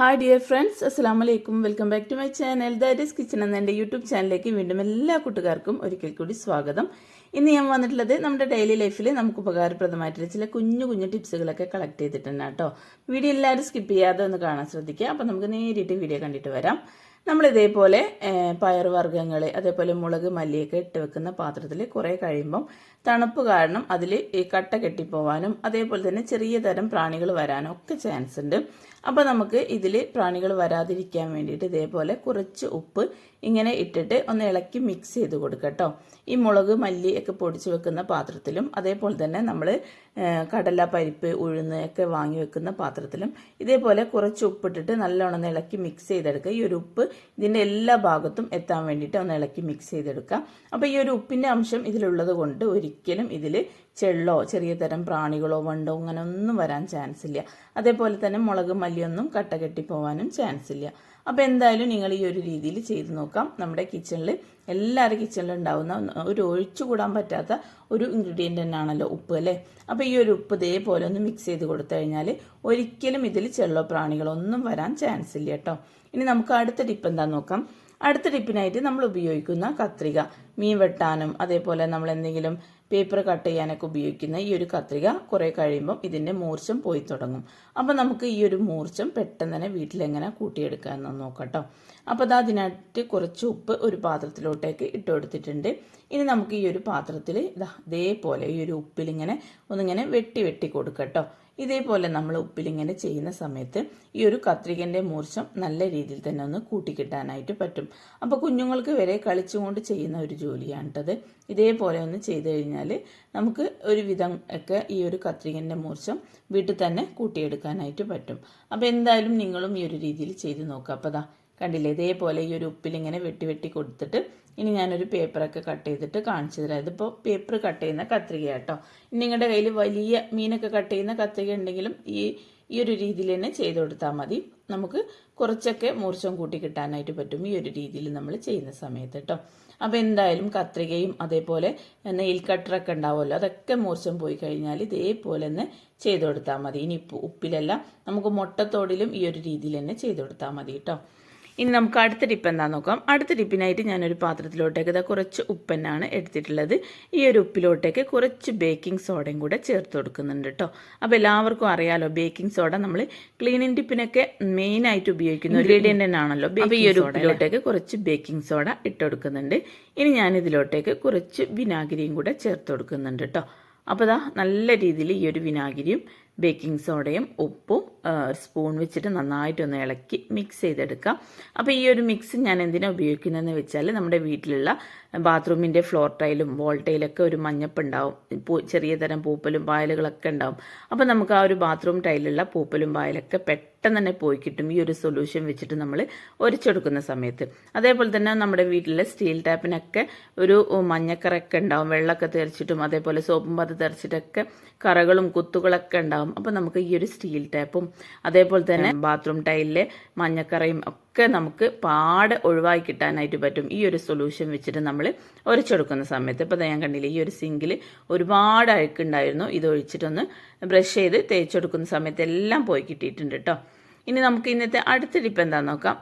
Hi dear friends അസ്സാം വലൈക്കും welcome back to my channel that kitchen എന്ന എന്റെ യൂട്യൂബ് ചാനലിലേക്ക് വീണ്ടും എല്ലാ കൂട്ടുകാർക്കും ഒരിക്കൽ കൂടി സ്വാഗതം. ഇന്ന് ഞാൻ വന്നിട്ടുള്ളത് നമ്മുടെ ഡെയിലി ലൈഫിൽ നമുക്ക് ഉപകാരപ്രദമായിട്ടുള്ള ചില കുഞ്ഞു കുഞ്ഞു ടിപ്സുകളൊക്കെ കളക്ട് ചെയ്തിട്ടുണ്ട് കേട്ടോ. വീഡിയോ എല്ലാവരും സ്കിപ്പ് ചെയ്യാതെ ഒന്ന് കാണാൻ ശ്രദ്ധിക്കുക. അപ്പോൾ നമുക്ക് നേരിട്ട് വീഡിയോ കണ്ടിട്ട് വരാം. നമ്മൾ ഇതേപോലെ പയറുവർഗങ്ങൾ അതേപോലെ മുളക് മല്ലിയൊക്കെ ഇട്ട് വെക്കുന്ന പാത്രത്തിൽ കുറേ കഴിയുമ്പം തണുപ്പ് കാരണം അതിൽ കട്ട കെട്ടിപ്പോവാനും അതേപോലെ തന്നെ ചെറിയ തരം പ്രാണികൾ വരാനും ഒക്കെ ചാൻസ് ഉണ്ട്. അപ്പോൾ നമുക്ക് ഇതിൽ പ്രാണികൾ വരാതിരിക്കാൻ വേണ്ടിയിട്ട് ഇതേപോലെ കുറച്ച് ഉപ്പ് ഇങ്ങനെ ഇട്ടിട്ട് ഒന്ന് ഇളക്കി മിക്സ് ചെയ്ത് കൊടുക്കട്ടോ ഈ മുളക് മല്ലി ഒക്കെ പൊടിച്ച് വെക്കുന്ന പാത്രത്തിലും അതേപോലെ തന്നെ നമ്മൾ കടല പരിപ്പ് ഉഴുന്ന് ഒക്കെ വാങ്ങി വെക്കുന്ന പാത്രത്തിലും ഇതേപോലെ കുറച്ച് ഉപ്പിട്ടിട്ട് നല്ലോണം ഇളക്കി മിക്സ് ചെയ്തെടുക്കുക. ഈ ഒരു ഉപ്പ് ഇതിന്റെ എല്ലാ ഭാഗത്തും എത്താൻ വേണ്ടിയിട്ട് ഒന്ന് ഇളക്കി മിക്സ് ചെയ്തെടുക്കുക. അപ്പോൾ ഈ ഒരു ഉപ്പിന്റെ അംശം ഇതിലുള്ളത് കൊണ്ട് ഒരിക്കലും ഇതിൽ ചെള്ളോ ചെറിയ തരം പ്രാണികളോ വണ്ടോ അങ്ങനെ ഒന്നും വരാൻ ചാൻസ് ഇല്ല. അതേപോലെ തന്നെ മുളക് മല്ലിയൊന്നും കട്ട കെട്ടി പോകാനും ചാൻസ് ഇല്ല. അപ്പോൾ എന്തായാലും നിങ്ങൾ ഈ ഒരു രീതിയിൽ ചെയ്ത് നോക്കാം. നമ്മുടെ കിച്ചണിൽ എല്ലാവരുടെ കിച്ചണിൽ ഉണ്ടാവുന്ന ഒരു ഒഴിച്ചുകൂടാൻ പറ്റാത്ത ഒരു ഇൻഗ്രീഡിയന്റ് തന്നെയാണല്ലോ ഉപ്പ് അല്ലേ? അപ്പോൾ ഈ ഒരു ഉപ്പ് ഇതേപോലെ ഒന്ന് മിക്സ് ചെയ്ത് കൊടുത്തു കഴിഞ്ഞാൽ ഒരിക്കലും ഇതിൽ ചെള്ളോ പ്രാണികളോ ഒന്നും വരാൻ ചാൻസ് ഇല്ല കേട്ടോ. ഇനി നമുക്ക് അടുത്ത ടിപ്പ് എന്താ നോക്കാം. അടുത്ത ടിപ്പിനായിട്ട് നമ്മൾ ഉപയോഗിക്കുന്ന കത്രിക. മീൻ വെട്ടാനും അതേപോലെ നമ്മൾ എന്തെങ്കിലും പേപ്പർ കട്ട് ചെയ്യാനൊക്കെ ഉപയോഗിക്കുന്ന ഈ ഒരു കത്രിക കുറേ കഴിയുമ്പം ഇതിന്റെ മൂർച്ചം പോയി തുടങ്ങും. അപ്പോൾ നമുക്ക് ഈ ഒരു മൂർച്ചം പെട്ടെന്ന് തന്നെ വീട്ടിലെങ്ങനെ കൂട്ടിയെടുക്കാമെന്ന് നോക്കട്ടോ. അപ്പോൾ അത് അതിനായിട്ട് കുറച്ച് ഉപ്പ് ഒരു പാത്രത്തിലോട്ടേക്ക് ഇട്ട് കൊടുത്തിട്ടുണ്ട്. ഇനി നമുക്ക് ഈ ഒരു പാത്രത്തിൽ ഇതാ ഇതേപോലെ ഈ ഒരു ഉപ്പിലിങ്ങനെ ഒന്നിങ്ങനെ വെട്ടി വെട്ടി കൊടുക്കട്ടോ. ഇതേപോലെ നമ്മൾ ഉപ്പിലിങ്ങനെ ചെയ്യുന്ന സമയത്ത് ഈ ഒരു കത്രികന്റെ മൂർച്ചം നല്ല രീതിയിൽ തന്നെ ഒന്ന് കൂട്ടിക്കിട്ടാനായിട്ട് പറ്റും. അപ്പോൾ കുഞ്ഞുങ്ങൾക്ക് വരെ കളിച്ചുകൊണ്ട് ചെയ്യുന്ന ഒരു ജോലിയാണിട്ടത്. ഇതേപോലെ ഒന്ന് ചെയ്തു കഴിഞ്ഞാൽ നമുക്ക് ഒരു വിധം ഒക്കെ ഈ ഒരു കത്രികന്റെ മൂർച്ചം വീട്ടിൽ തന്നെ കൂട്ടിയെടുക്കാനായിട്ട് പറ്റും. അപ്പോൾ എന്തായാലും നിങ്ങളും ഈ ഒരു രീതിയിൽ ചെയ്ത് നോക്കുക അപ്പോൾ കണ്ടില്ലേ? ഇതേപോലെ ഈ ഒരു ഉപ്പിലിങ്ങനെ വെട്ടി വെട്ടി കൊടുത്തിട്ട് ഇനി ഞാനൊരു പേപ്പറൊക്കെ കട്ട് ചെയ്തിട്ട് കാണിച്ചു തരാം. ഇതിപ്പോൾ പേപ്പർ കട്ട് ചെയ്യുന്ന കത്രിക കേട്ടോ നിങ്ങളുടെ കയ്യിൽ വലിയ മീനൊക്കെ കട്ട് ചെയ്യുന്ന കത്രിക ഉണ്ടെങ്കിലും ഈ ഈ ഒരു രീതിയിൽ തന്നെ ചെയ്ത് കൊടുത്താൽ മതി. നമുക്ക് കുറച്ചൊക്കെ മൂർച്ചം കൂട്ടി കിട്ടാനായിട്ട് പറ്റും ഈ ഒരു രീതിയിൽ നമ്മൾ ചെയ്യുന്ന സമയത്ത് കേട്ടോ അപ്പോൾ എന്തായാലും കത്രികയും അതേപോലെ നെയിൽ കട്ടറൊക്കെ ഉണ്ടാവുമല്ലോ അതൊക്കെ മൂർച്ചം പോയി കഴിഞ്ഞാൽ ഇതേപോലെ തന്നെ ചെയ്ത് കൊടുത്താൽ മതി. ഇനി ഉപ്പിലല്ല നമുക്ക് മുട്ടത്തോടിലും ഈ ഒരു രീതിയിൽ തന്നെ ചെയ്ത് കൊടുത്താൽ മതി കേട്ടോ ഇനി നമുക്ക് അടുത്ത ടിപ്പ് എന്താണെന്ന് നോക്കാം? അടുത്ത ടിപ്പിനായിട്ട് ഞാനൊരു പാത്രത്തിലോട്ടേക്ക് ഇതാ കുറച്ച് ഉപ്പെന്നാണ് എടുത്തിട്ടുള്ളത്. ഈ ഒരു ഉപ്പിലോട്ടേക്ക് കുറച്ച് ബേക്കിംഗ് സോഡയും കൂടെ ചേർത്ത് കൊടുക്കുന്നുണ്ട് കേട്ടോ അപ്പോൾ എല്ലാവർക്കും അറിയാലോ ബേക്കിംഗ് സോഡ നമ്മൾ ക്ലീനിങ് ടിപ്പിനൊക്കെ മെയിനായിട്ട് ഉപയോഗിക്കുന്ന ഇൻഗ്രീഡിയന്റ് തന്നെയാണല്ലോ അപ്പോൾ ഈ ഒരു ഉപ്പിലോട്ടേക്ക് കുറച്ച് ബേക്കിംഗ് സോഡ ഇട്ട് കൊടുക്കുന്നുണ്ട്. ഇനി ഞാൻ ഇതിലോട്ടേക്ക് കുറച്ച് വിനാഗിരിയും കൂടെ ചേർത്ത് കൊടുക്കുന്നുണ്ട് കേട്ടോ അപ്പോൾ ഇതാ നല്ല രീതിയിൽ ഈ ഒരു വിനാഗിരിയും ബേക്കിംഗ് സോഡയും ഉപ്പും സ്പൂൺ വെച്ചിട്ട് നന്നായിട്ടൊന്ന് ഇളക്കി മിക്സ് ചെയ്തെടുക്കാം. അപ്പോൾ ഈ ഒരു മിക്സ് ഞാൻ എന്തിനാണ് ഉപയോഗിക്കുന്നതെന്ന് വെച്ചാൽ നമ്മുടെ വീട്ടിലുള്ള ബാത്റൂമിന്റെ ഫ്ലോർ ടൈലും വോൾ ടൈലൊക്കെ ഒരു മഞ്ഞപ്പ് ഉണ്ടാവും ചെറിയ തരം പൂപ്പലും പായലുകളൊക്കെ ഉണ്ടാവും. അപ്പോൾ നമുക്ക് ആ ഒരു ബാത്റൂം ടൈലുള്ള പൂപ്പലും പായലൊക്കെ പെട്ടെന്ന് തന്നെ പോയി കിട്ടും. ഈ ഒരു സൊല്യൂഷൻ വെച്ചിട്ട് നമ്മൾ ഒരച്ചെടുക്കുന്ന സമയത്ത്. അതേപോലെ തന്നെ നമ്മുടെ വീട്ടിലെ സ്റ്റീൽ ടാപ്പിനൊക്കെ ഒരു മഞ്ഞക്കറൊക്കെ ഉണ്ടാവും. വെള്ളമൊക്കെ തെറിച്ചിട്ടും അതേപോലെ സോപ്പും പത് തെറിച്ചിട്ടൊക്കെ കറകളും കുത്തുകളൊക്കെ ഉണ്ടാവും. അപ്പോൾ നമുക്ക് ഈ ഒരു സ്റ്റീൽ ടാപ്പും അതേപോലെ തന്നെ ബാത്റൂം ടൈലിലെ മഞ്ഞക്കറയും ഒക്കെ നമുക്ക് പാടെ ഒഴിവാക്കി കിട്ടാനായിട്ട് പറ്റും. ഈ ഒരു സൊല്യൂഷൻ വെച്ചിട്ട് നമ്മൾ ഒരച്ചെടുക്കുന്ന സമയത്ത്. ഇപ്പോൾ ഞാൻ കണ്ടില്ലേ ഈ ഒരു സിങ്കിൽ ഒരുപാട് അഴുക്കുണ്ടായിരുന്നു ഇത് ഒഴിച്ചിട്ടൊന്ന് ബ്രഷ് ചെയ്ത് തേച്ചെടുക്കുന്ന സമയത്ത് എല്ലാം പോയി കിട്ടിയിട്ടുണ്ട് കേട്ടോ ഇനി നമുക്ക് ഇന്നത്തെ അടുത്ത ടിപ്പ് എന്താണെന്ന് നോക്കാം.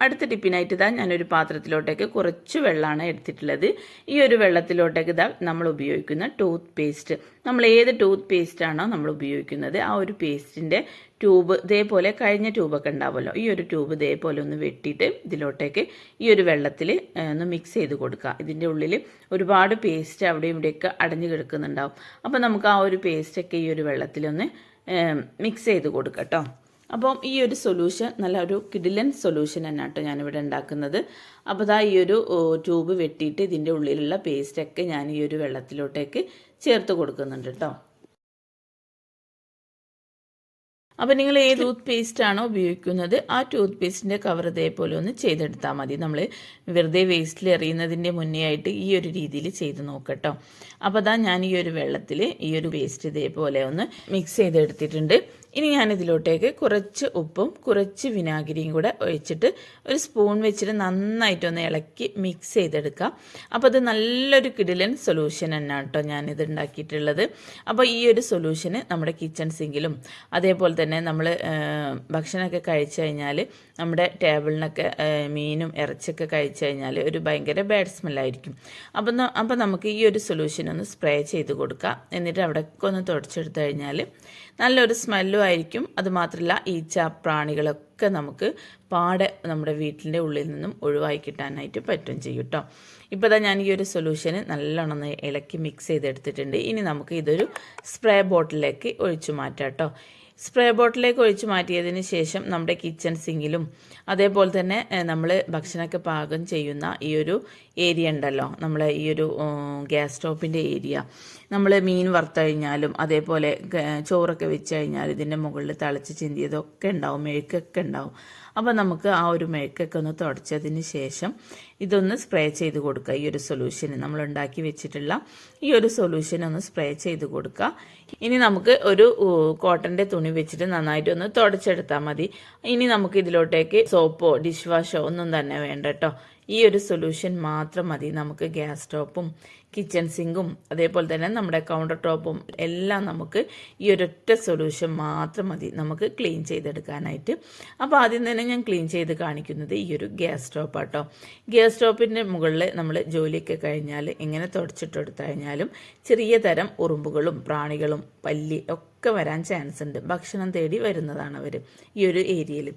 അടുത്ത ടിപ്പിനായിട്ട് ഇതാ ഞാനൊരു പാത്രത്തിലോട്ടേക്ക് കുറച്ച് വെള്ളമാണ് എടുത്തിട്ടുള്ളത്. ഈ ഒരു വെള്ളത്തിലോട്ടേക്ക് ഇതാ നമ്മൾ ഉപയോഗിക്കുന്ന ടൂത്ത് പേസ്റ്റ് നമ്മൾ ഏത് ടൂത്ത് പേസ്റ്റ് ആണോ നമ്മൾ ഉപയോഗിക്കുന്നത് ആ ഒരു പേസ്റ്റിന്റെ ട്യൂബ് ഇതേപോലെ കഴിഞ്ഞ ട്യൂബൊക്കെ ഉണ്ടാവുമല്ലോ ഈ ഒരു ട്യൂബ് ഇതേപോലെ ഒന്ന് വെട്ടിയിട്ട് ഇതിലോട്ടേക്ക് ഈ ഒരു വെള്ളത്തിൽ ഒന്ന് മിക്സ് ചെയ്ത് കൊടുക്കുക. ഇതിന്റെ ഉള്ളിൽ ഒരുപാട് പേസ്റ്റ് അവിടെയും ഇവിടെയൊക്കെ അടഞ്ഞു കിടക്കുന്നുണ്ടാവും. അപ്പോൾ നമുക്ക് ആ ഒരു പേസ്റ്റൊക്കെ ഈ ഒരു വെള്ളത്തിലൊന്ന് മിക്സ് ചെയ്ത് കൊടുക്കാം അപ്പം ഈ ഒരു സൊല്യൂഷൻ നല്ല ഒരു കിഡിലൻ സൊല്യൂഷൻ തന്നെ കേട്ടോ ഞാനിവിടെ ഉണ്ടാക്കുന്നത്. അപ്പോൾ ഇതാ ഈ ഒരു ട്യൂബ് വെട്ടിയിട്ട് ഇതിന്റെ ഉള്ളിലുള്ള പേസ്റ്റൊക്കെ ഞാൻ ഈ ഒരു വെള്ളത്തിലോട്ടേക്ക് ചേർത്ത് കൊടുക്കുന്നുണ്ട് കേട്ടോ അപ്പോൾ നിങ്ങൾ ഏത് ടൂത്ത് പേസ്റ്റ് ആണോ ഉപയോഗിക്കുന്നത് ആ ടൂത്ത് പേസ്റ്റിന്റെ കവർ ഇതേപോലെ ഒന്ന് ചെയ്തെടുത്താൽ മതി. നമ്മൾ വെറുതെ വേസ്റ്റിൽ എറിയുന്നതിന്റെ മുന്നേ ആയിട്ട് ഈ ഒരു രീതിയിൽ ചെയ്ത് നോക്കട്ടോ അപ്പോൾ അതാ ഞാൻ ഈ ഒരു വെള്ളത്തിൽ ഈ ഒരു പേസ്റ്റ് ഇതേപോലെ ഒന്ന് മിക്സ് ചെയ്തെടുത്തിട്ടുണ്ട്. ഇനി ഞാൻ ഇതിലോട്ടേക്ക് കുറച്ച് ഉപ്പും കുറച്ച് വിനാഗിരിയും കൂടെ ഒഴിച്ചിട്ട് ഒരു സ്പൂൺ വെച്ചിട്ട് നന്നായിട്ടൊന്ന് ഇളക്കി മിക്സ് ചെയ്തെടുക്കാം. അപ്പോൾ അത് നല്ലൊരു കിടിലൻ സൊല്യൂഷൻ തന്നെയാണ് കേട്ടോ ഞാനിത് ഉണ്ടാക്കിയിട്ടുള്ളത്. അപ്പോൾ ഈ ഒരു സൊല്യൂഷന് നമ്മുടെ കിച്ചൺ സിങ്കിലും അതേപോലെ തന്നെ നമ്മൾ ഭക്ഷണമൊക്കെ കഴിച്ചു കഴിഞ്ഞാൽ നമ്മുടെ ടേബിളിനൊക്കെ മീനും ഇറച്ചിയൊക്കെ കഴിച്ചു കഴിഞ്ഞാൽ ഒരു ഭയങ്കര ബാഡ് സ്മെല്ലായിരിക്കും അപ്പം അപ്പം നമുക്ക് ഈ ഒരു സൊല്യൂഷൻ ഒന്ന് സ്പ്രേ ചെയ്ത് കൊടുക്കാം. എന്നിട്ട് അവിടെയൊക്കെ ഒന്ന് തുടച്ചെടുത്തു കഴിഞ്ഞാൽ നല്ലൊരു സ്മെല്ലും ആയിരിക്കും അതുമാത്രമല്ല ഈച്ച പ്രാണികളൊക്കെ നമുക്ക് പാടെ നമ്മുടെ വീട്ടിന്റെ ഉള്ളിൽ നിന്നും ഒഴിവാക്കി കിട്ടാനായിട്ട് പറ്റും ചെയ്യും കേട്ടോ ഇപ്പോൾ ഞാൻ ഈ ഒരു സൊല്യൂഷന് നല്ലോണം ഇളക്കി മിക്സ് ചെയ്തെടുത്തിട്ടുണ്ട്. ഇനി നമുക്ക് ഇതൊരു സ്പ്രേ ബോട്ടിലേക്ക് ഒഴിച്ചു മാറ്റാം കേട്ടോ സ്പ്രേ ബോട്ടിലേക്ക് ഒഴിച്ച് മാറ്റിയതിന് ശേഷം നമ്മുടെ കിച്ചൺ സിങ്കിലും അതേപോലെ തന്നെ നമ്മൾ ഭക്ഷണമൊക്കെ പാകം ചെയ്യുന്ന ഈ ഒരു ഏരിയ ഉണ്ടല്ലോ. നമ്മളെ ഈ ഒരു ഗ്യാസ് സ്റ്റോപ്പിന്റെ ഏരിയ. നമ്മൾ മീൻ വറുത്തഴിഞ്ഞാലും അതേപോലെ ചോറൊക്കെ വെച്ച് കഴിഞ്ഞാൽ ഇതിന്റെ മുകളിൽ തിളച്ച് ചിന്തിയതൊക്കെ ഉണ്ടാവും മെഴുക്കൊക്കെ ഉണ്ടാവും. അപ്പോൾ നമുക്ക് ആ ഒരു മെഴുക്കൊക്കെ ഒന്ന് തുടച്ചതിന് ശേഷം ഇതൊന്ന് സ്പ്രേ ചെയ്ത് കൊടുക്കുക ഈ ഒരു സൊല്യൂഷന് നമ്മൾ ഉണ്ടാക്കി വെച്ചിട്ടുള്ള ഈ ഒരു സൊല്യൂഷൻ ഒന്ന് സ്പ്രേ ചെയ്ത് കൊടുക്കുക. ഇനി നമുക്ക് ഒരു കോട്ടന്റെ തുണി വെച്ചിട്ട് നന്നായിട്ട് ഒന്ന് തുടച്ചെടുത്താൽ മതി. ഇനി നമുക്ക് ഇതിലോട്ടേക്ക് സോപ്പോ ഡിഷ് വാഷോ ഒന്നും തന്നെ വേണ്ട കേട്ടോ ഈ ഒരു സൊല്യൂഷൻ മാത്രം മതി. നമുക്ക് ഗ്യാസ് സ്റ്റോപ്പും കിച്ചൺ സിങ്കും അതേപോലെ തന്നെ നമ്മുടെ കൗണ്ടർ ടോപ്പും എല്ലാം നമുക്ക് ഈ ഒരൊറ്റ സൊല്യൂഷൻ മാത്രം മതി നമുക്ക് ക്ലീൻ ചെയ്തെടുക്കാനായിട്ട്. അപ്പോൾ ആദ്യം തന്നെ ഞാൻ ക്ലീൻ ചെയ്ത് കാണിക്കുന്നത് ഈ ഒരു ഗ്യാസ് സ്റ്റോപ്പ് ആട്ടോ. ഗ്യാസ് സ്റ്റോപ്പിന്റെ മുകളിൽ നമ്മൾ ജോലിയൊക്കെ കഴിഞ്ഞാൽ ഇങ്ങനെ തുടച്ചിട്ടെടുത്ത് കഴിഞ്ഞാലും ചെറിയ തരം ഉറുമ്പുകളും പ്രാണികളും പല്ലി ഒക്കെ വരാൻ ചാൻസ് ഉണ്ട്. ഭക്ഷണം തേടി വരുന്നതാണ് അവർ ഈ ഒരു ഏരിയയിൽ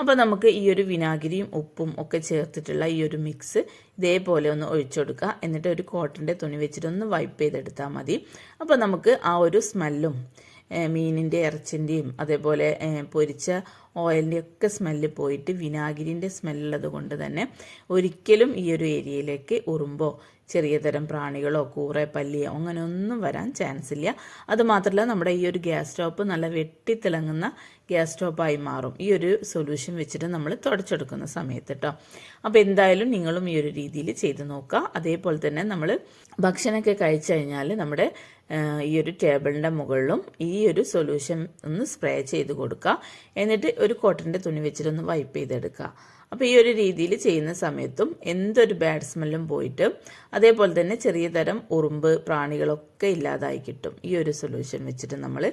അപ്പോൾ നമുക്ക് ഈ ഒരു വിനാഗിരിയും ഉപ്പും ഒക്കെ ചേർത്തിട്ടുള്ള ഈ ഒരു മിക്സ് ഇതേപോലെ ഒന്ന് ഒഴിച്ചെടുക്കുക എന്നിട്ട് ഒരു കോട്ടന്റെ തുണി വെച്ചിട്ട് ഒന്ന് വൈപ്പ് ചെയ്തെടുത്താൽ മതി. അപ്പോൾ നമുക്ക് ആ ഒരു സ്മെല്ലും മീനിന്റെ ഇറച്ചിന്റെയും അതേപോലെ പൊരിച്ച ഓയിലിന്റെ ഒക്കെ സ്മെല്ല് പോയിട്ട് വിനാഗിരിന്റെ സ്മെല്ലുള്ളത് കൊണ്ട് തന്നെ ഒരിക്കലും ഈ ഒരു ഏരിയയിലേക്ക് ഉറുമ്പോ ചെറിയ തരം പ്രാണികളോ കൂറെ പല്ലിയോ അങ്ങനെയൊന്നും വരാൻ ചാൻസ് ഇല്ല. അതുമാത്രമല്ല നമ്മുടെ ഈ ഒരു ഗ്യാസ് സ്റ്റോപ്പ് നല്ല വെട്ടിത്തിളങ്ങുന്ന ഗ്യാസ് സ്റ്റോപ്പായി മാറും. ഈ ഒരു സൊല്യൂഷൻ വെച്ചിട്ട് നമ്മൾ തുടച്ചെടുക്കുന്ന സമയത്ത് കേട്ടോ അപ്പോൾ എന്തായാലും നിങ്ങളും ഈ ഒരു രീതിയിൽ ചെയ്ത് നോക്കുക അതേപോലെ തന്നെ നമ്മൾ ഭക്ഷണമൊക്കെ കഴിച്ചു കഴിഞ്ഞാൽ നമ്മുടെ ഈ ഒരു ടേബിളിന്റെ മുകളിലും ഈ ഒരു സൊല്യൂഷൻ ഒന്ന് സ്പ്രേ ചെയ്ത് കൊടുക്കുക എന്നിട്ട് ഒരു കോട്ടന്റെ തുണി വെച്ചിട്ടൊന്ന് വൈപ്പ് ചെയ്തെടുക്കുക അപ്പോൾ ഈ ഒരു രീതിയിൽ ചെയ്യുന്ന സമയത്തും എന്തൊരു ബാഡ് സ്മെല്ലും പോയിട്ട് അതേപോലെ തന്നെ ചെറിയ തരം ഉറുമ്പ് പ്രാണികളൊക്കെ ഇല്ലാതായി കിട്ടും. ഈ ഒരു സൊല്യൂഷൻ വെച്ചിട്ട് നമ്മൾ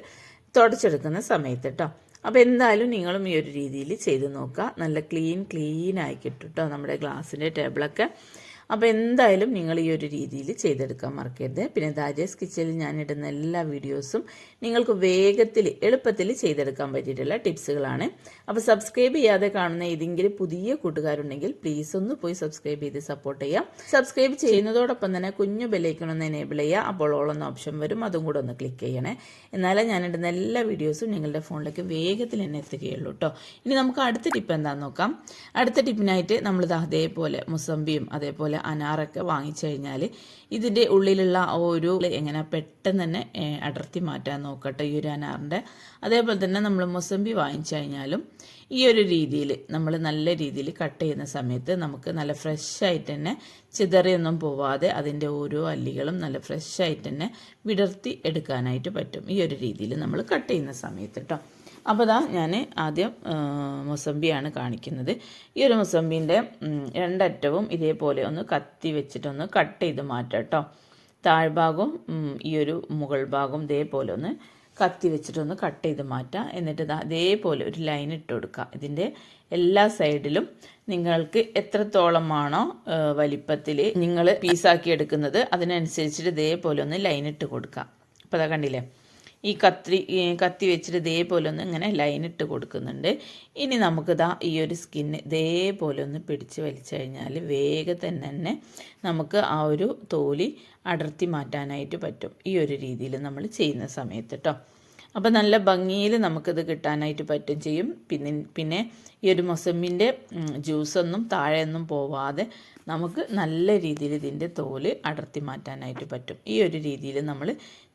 തുടച്ചെടുക്കുന്ന സമയത്ത് കേട്ടോ അപ്പോൾ എന്തായാലും നിങ്ങളും ഈ ഒരു രീതിയിൽ ചെയ്ത് നോക്കുക. നല്ല ക്ലീൻ ക്ലീൻ ആയി കിട്ടും കേട്ടോ നമ്മുടെ ഗ്ലാസിന്റെ ടേബിളൊക്കെ അപ്പോൾ എന്തായാലും നിങ്ങൾ ഈ ഒരു രീതിയിൽ ചെയ്തെടുക്കാൻ മറക്കരുത്. പിന്നെ ദാജേസ് ഞാൻ ഇടുന്ന എല്ലാ വീഡിയോസും നിങ്ങൾക്ക് വേഗത്തിൽ എളുപ്പത്തിൽ ചെയ്തെടുക്കാൻ പറ്റിയിട്ടുള്ള ടിപ്സുകളാണ്. അപ്പോൾ സബ്സ്ക്രൈബ് ചെയ്യാതെ കാണുന്ന ഏതെങ്കിലും പുതിയ കൂട്ടുകാരുണ്ടെങ്കിൽ പ്ലീസ് ഒന്ന് പോയി സബ്സ്ക്രൈബ് ചെയ്ത് സപ്പോർട്ട് ചെയ്യാം. സബ്സ്ക്രൈബ് ചെയ്യുന്നതോടൊപ്പം തന്നെ കുഞ്ഞു ബെല്ലൈക്കൺ ഒന്ന് എനേബിൾ ചെയ്യുക. അപ്പോൾ ഓളൊന്ന് ഓപ്ഷൻ വരും. അതും കൂടെ ഒന്ന് ക്ലിക്ക് ചെയ്യണേ. എന്നാലേ ഇടുന്ന എല്ലാ വീഡിയോസും നിങ്ങളുടെ ഫോണിലേക്ക് വേഗത്തിൽ തന്നെ എത്തുകയുള്ളൂ കേട്ടോ ഇനി നമുക്ക് അടുത്ത ടിപ്പ് എന്താണെന്ന് നോക്കാം. അടുത്ത ടിപ്പിനായിട്ട് നമ്മളിത് അതേപോലെ മുസംബിയും അതേപോലെ അനാറൊക്കെ വാങ്ങിച്ചു കഴിഞ്ഞാൽ ഇതിന്റെ ഉള്ളിലുള്ള ഒരു എങ്ങനെ പെട്ടെന്ന് തന്നെ അടർത്തി മാറ്റാൻ നോക്കട്ടെ ഈ ഒരു അനാറിന്റെ അതേപോലെ തന്നെ നമ്മൾ മുസമ്പി വാങ്ങിച്ചു കഴിഞ്ഞാലും ഈ ഒരു രീതിയിൽ നമ്മൾ നല്ല രീതിയിൽ കട്ട് ചെയ്യുന്ന സമയത്ത് നമുക്ക് നല്ല ഫ്രഷായിട്ട് തന്നെ ചിതറിയൊന്നും പോവാതെ അതിന്റെ ഓരോ അല്ലികളും നല്ല ഫ്രഷായിട്ട് തന്നെ വിടർത്തി എടുക്കാനായിട്ട് പറ്റും ഈ ഒരു രീതിയിൽ നമ്മൾ കട്ട് ചെയ്യുന്ന സമയത്ത് കേട്ടോ അപ്പോൾ ഇതാ ഞാൻ ആദ്യം മുസമ്പിയാണ് കാണിക്കുന്നത്. ഈ ഒരു മുസമ്പിന്റെ രണ്ടറ്റവും ഇതേപോലെ ഒന്ന് കത്തി വെച്ചിട്ടൊന്ന് കട്ട് ചെയ്ത് മാറ്റാം കേട്ടോ താഴ്ഭാഗവും ഈ ഒരു മുകൾ ഭാഗവും ഇതേപോലെ ഒന്ന് കത്തി വെച്ചിട്ടൊന്ന് കട്ട് ചെയ്ത് മാറ്റാം. എന്നിട്ട് ദാ ഇതേപോലെ ഒരു ലൈൻ ഇട്ട് കൊടുക്കുക ഇതിന്റെ എല്ലാ സൈഡിലും നിങ്ങൾക്ക് എത്രത്തോളമാണോ വലിപ്പത്തിൽ നിങ്ങൾ പീസാക്കി എടുക്കുന്നത് അതിനനുസരിച്ചിട്ട് ഇതേപോലെ ഒന്ന് ലൈൻ ഇട്ട് കൊടുക്കുക അപ്പോൾ അതാ കണ്ടില്ലേ? ഈ കത്തി കത്തി വെച്ചിട്ട് ഇതേപോലെ ഒന്ന് ഇങ്ങനെ ലൈൻ ഇട്ട് കൊടുക്കുന്നുണ്ട്. ഇനി നമുക്കിതാ ഈ ഒരു സ്കിന്ന് ഇതേപോലെ ഒന്ന് പിടിച്ച് വലിച്ചു കഴിഞ്ഞാൽ വേഗം തന്നെ നമുക്ക് ആ ഒരു തോലി അടർത്തി മാറ്റാനായിട്ട് പറ്റും. ഈ ഒരു രീതിയിൽ നമ്മൾ ചെയ്യുന്ന സമയത്ത് കേട്ടോ അപ്പോൾ നല്ല ഭംഗിയിൽ നമുക്കിത് കിട്ടാനായിട്ട് പറ്റും ചെയ്യും. പിന്നെ പിന്നെ ഈ ഒരു മൊസമ്മിന്റെ ജ്യൂസൊന്നും താഴെയൊന്നും പോവാതെ നമുക്ക് നല്ല രീതിയിൽ ഇതിന്റെ തോൽ അടർത്തി മാറ്റാനായിട്ട് പറ്റും. ഈ ഒരു രീതിയിൽ നമ്മൾ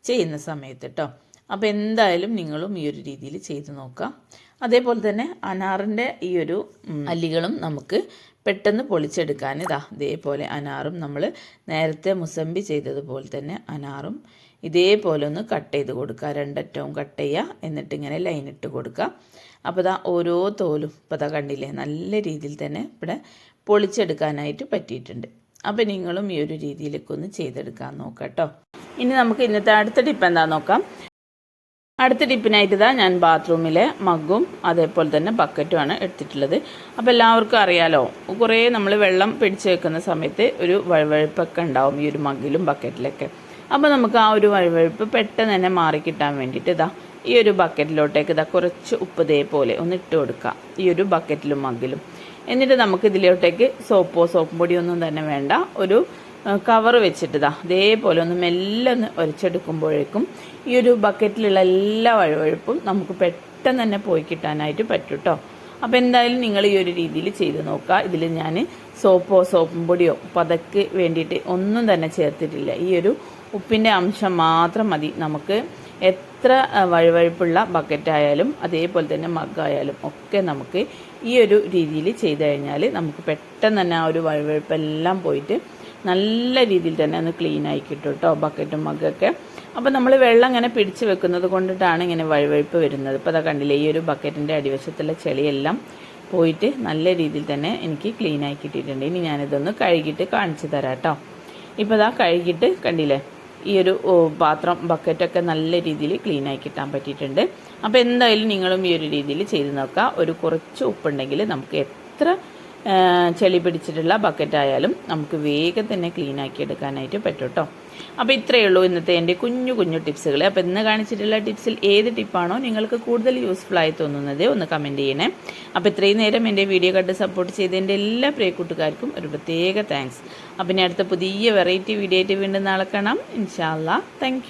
ചെയ്യുന്ന സമയത്ത് കേട്ടോ അപ്പോൾ എന്തായാലും നിങ്ങളും ഈ ഒരു രീതിയിൽ ചെയ്ത് നോക്കാം. അതേപോലെ തന്നെ അനാറിന്റെ ഈ ഒരു അല്ലികളും നമുക്ക് പെട്ടെന്ന് പൊളിച്ചെടുക്കാൻ ഇതാ ഇതേപോലെ അനാറും നമ്മൾ നേരത്തെ മുസമ്പി ചെയ്തതുപോലെ തന്നെ അനാറും ഇതേപോലെ ഒന്ന് കട്ട് ചെയ്ത് കൊടുക്കുക. രണ്ടറ്റവും കട്ട് ചെയ്യുക. എന്നിട്ട് ഇങ്ങനെ ലൈൻ ഇട്ട് കൊടുക്കുക. അപ്പോൾ ഇതാ ഓരോ തോലും ഇപ്പോൾ ഇതാ കണ്ടില്ലേ നല്ല രീതിയിൽ തന്നെ ഇവിടെ പൊളിച്ചെടുക്കാനായിട്ട് പറ്റിയിട്ടുണ്ട്. അപ്പോൾ നിങ്ങളും ഈ ഒരു രീതിയിലേക്കൊന്ന് ചെയ്തെടുക്കാൻ നോക്കാം കേട്ടോ. ഇനി നമുക്ക് ഇന്നത്തെ അടുത്ത ടിപ്പ് എന്താ നോക്കാം. അടുത്ത ടിപ്പിനായിട്ട് ഇതാ ഞാൻ ബാത്റൂമിലെ മഗ്ഗും അതേപോലെ തന്നെ ബക്കറ്റുമാണ് എടുത്തിട്ടുള്ളത്. അപ്പോൾ എല്ലാവർക്കും അറിയാലോ കുറേ നമ്മൾ വെള്ളം പിടിച്ചു വെക്കുന്ന സമയത്ത് ഒരു വഴുവഴുപ്പൊക്കെ ഉണ്ടാവും ഈ ഒരു മഗ്ഗിലും ബക്കറ്റിലൊക്കെ. അപ്പോൾ നമുക്ക് ആ ഒരു വഴുവഴുപ്പ് പെട്ടെന്ന് തന്നെ മാറിക്കിട്ടാൻ വേണ്ടിയിട്ട് ഇതാ ഈ ഒരു ബക്കറ്റിലോട്ടേക്ക് ഇതാ കുറച്ച് ഉപ്പ് ഇതേപോലെ ഒന്ന് ഇട്ട് കൊടുക്കുക ഈ ഒരു ബക്കറ്റിലും മഗ്ഗിലും. എന്നിട്ട് നമുക്ക് ഇതിലോട്ടേക്ക് സോപ്പോ സോപ്പ് പൊടിയൊന്നും തന്നെ വേണ്ട ഒരു കവർ വെച്ചിട്ട് ഇതാ ഇതേപോലെ ഒന്ന് മെല്ലെ ഒന്ന് ഒരച്ചെടുക്കുമ്പോഴേക്കും ഈ ഒരു ബക്കറ്റിലുള്ള എല്ലാ വഴുവഴുപ്പും നമുക്ക് പെട്ടെന്ന് തന്നെ പോയി കിട്ടാനായിട്ട് പറ്റും കേട്ടോ അപ്പോൾ എന്തായാലും നിങ്ങൾ ഈ ഒരു രീതിയിൽ ചെയ്ത് നോക്കുക. ഇതിൽ ഞാൻ സോപ്പോ സോപ്പും പൊടിയോ പതക്ക് വേണ്ടിയിട്ട് ഒന്നും തന്നെ ചേർത്തിട്ടില്ല. ഈ ഒരു ഉപ്പിന്റെ അംശം മാത്രം മതി. നമുക്ക് എത്ര വഴുവഴുപ്പുള്ള ബക്കറ്റായാലും അതേപോലെ തന്നെ മഗ്ഗായാലും ഒക്കെ നമുക്ക് ഈ ഒരു രീതിയിൽ ചെയ്ത് കഴിഞ്ഞാൽ നമുക്ക് പെട്ടെന്ന് തന്നെ ആ ഒരു വഴുവഴുപ്പെല്ലാം പോയിട്ട് നല്ല രീതിയിൽ തന്നെ ഒന്ന് ക്ലീൻ ആയി കിട്ടും കേട്ടോ ബക്കറ്റും മഗ്ഗൊക്കെ അപ്പോൾ നമ്മൾ വെള്ളം ഇങ്ങനെ പിടിച്ച് വെക്കുന്നത് കൊണ്ടിട്ടാണ് ഇങ്ങനെ വഴുവഴുപ്പ് വരുന്നത്. ഇപ്പോൾ അതാ കണ്ടില്ലേ ഈ ഒരു ബക്കറ്റിന്റെ അടിവശത്തുള്ള ചെളിയെല്ലാം പോയിട്ട് നല്ല രീതിയിൽ തന്നെ എനിക്ക് ക്ലീൻ ആയി കിട്ടിയിട്ടുണ്ട്. ഇനി ഞാനിതൊന്ന് കഴുകിയിട്ട് കാണിച്ചു തരാം കേട്ടോ ഇപ്പോൾ ഇതാ കഴുകിയിട്ട് കണ്ടില്ലേ ഈ ഒരു പാത്രം ബക്കറ്റൊക്കെ നല്ല രീതിയിൽ ക്ലീൻ ആയി കിട്ടാൻ പറ്റിയിട്ടുണ്ട്. അപ്പോൾ എന്തായാലും നിങ്ങളും ഈ ഒരു രീതിയിൽ ചെയ്ത് നോക്കുക ഒരു കുറച്ച് ഉപ്പുണ്ടെങ്കിൽ നമുക്ക് എത്ര ചെളി പിടിച്ചിട്ടുള്ള ബക്കറ്റായാലും നമുക്ക് വേഗം തന്നെ ക്ലീൻ ആക്കി എടുക്കാനായിട്ട് പറ്റും കേട്ടോ അപ്പോൾ ഇത്രയേ ഉള്ളൂ ഇന്നത്തെ എന്റെ കുഞ്ഞു കുഞ്ഞു ടിപ്സുകൾ അപ്പോൾ ഇന്ന് കാണിച്ചിട്ടുള്ള ടിപ്സിൽ ഏത് ടിപ്പാണോ നിങ്ങൾക്ക് കൂടുതൽ യൂസ്ഫുൾ ആയി തോന്നുന്നത് ഒന്ന് കമന്റ് ചെയ്യണേ. അപ്പോൾ ഇത്രയും നേരം എന്റെ വീഡിയോ കണ്ട് സപ്പോർട്ട് ചെയ്ത എന്റെ എല്ലാ പ്രിയ കൂട്ടുകാർക്കും ഒരു പ്രത്യേക താങ്ക്സ് അപ്പം അടുത്ത പുതിയ വെറൈറ്റി വീഡിയോ ആയിട്ട് വീണ്ടും നാളെ കാണാം. ഇൻഷാല്ല താങ്ക്